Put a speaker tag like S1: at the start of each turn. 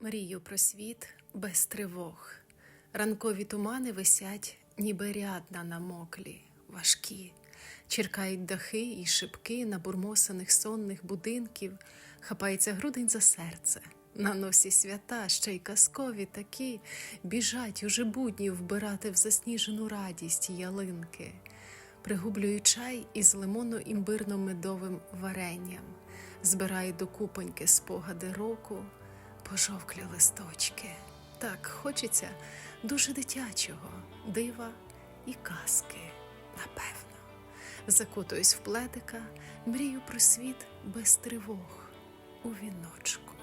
S1: Мрію про світ без тривог. Ранкові тумани висять, ніби ряд на намоклі, важкі. Черкають дахи і шибки набурмосаних сонних будинків, хапається грудень за серце. На носі свята, ще й казкові такі, біжать уже будні вбирати в засніжену радість ялинки. Пригублюю чай із лимонно-імбирно-медовим варенням, збираю до купоньки спогади року, пожовклі листочки. Так хочеться дуже дитячого, дива і казки, напевно. Закутуюсь в пледика, мрію про світ без тривог у віночку.